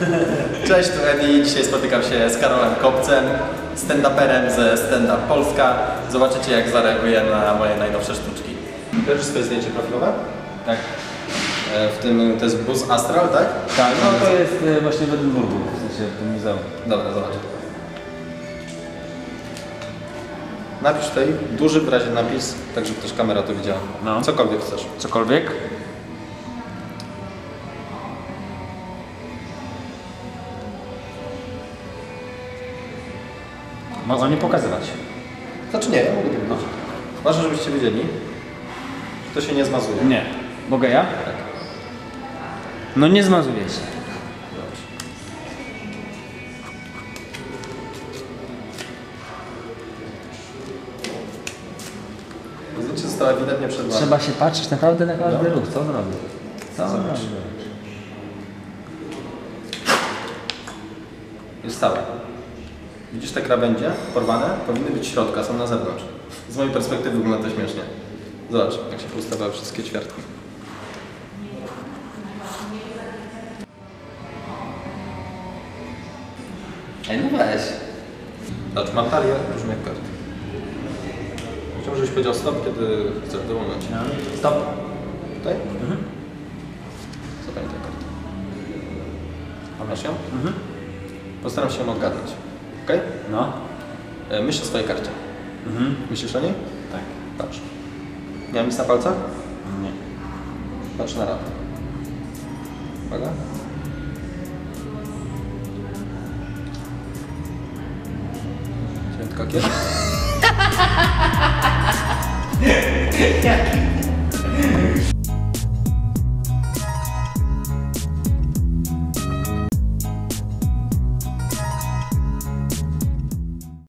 Cześć, tu Edi. Dzisiaj spotykam się z Karolem Kopcem, stand-uperem ze Stand Up Polska. Zobaczycie jak zareaguje na moje najnowsze sztuczki. Kojarzysz swoje zdjęcie profilowe? Tak. E, W tym, to jest bus Astral, tak? Tak, no to jest e, właśnie w Edynburgu, w sensie w tym muzeum. Dobra, zobacz. Napisz tutaj duży wyraźny napis, tak żeby też kamera to widziała. No. Cokolwiek chcesz. Cokolwiek. Mogę nie pokazywać. Znaczy nie, ja mogę to powiedzieć. Ważne, żebyście wiedzieli, że to się nie zmazuje. Nie. Mogę ja? Tak. No nie zmazuje się. Zdjęcie zostało ewidentnie przed wami. Trzeba się patrzeć naprawdę na każdy ruch. Co on robi? Co on Zobacz. robi? Jest stałe. Widzisz te krawędzie porwane? Powinny być środka, są na zewnątrz. Z mojej perspektywy wygląda to śmiesznie. Zobacz, jak się poustawiały wszystkie ćwiartki. Ej, no weź. Zobacz, mam talię, jak kart. Chciałbym, żebyś powiedział stop, kiedy chcesz momencie. Stop. Tutaj? Mhm. Zapamiętaj kartę. Masz ją? Mhm. Postaram się ją odgadnąć. Okej? No. E, Myśl o swojej karcie. Mhm. Myślisz o niej? Tak. Patrz. Mam nic na palcach? Nie. Patrz na rad. Uwaga. Świętka kiedy? Jaki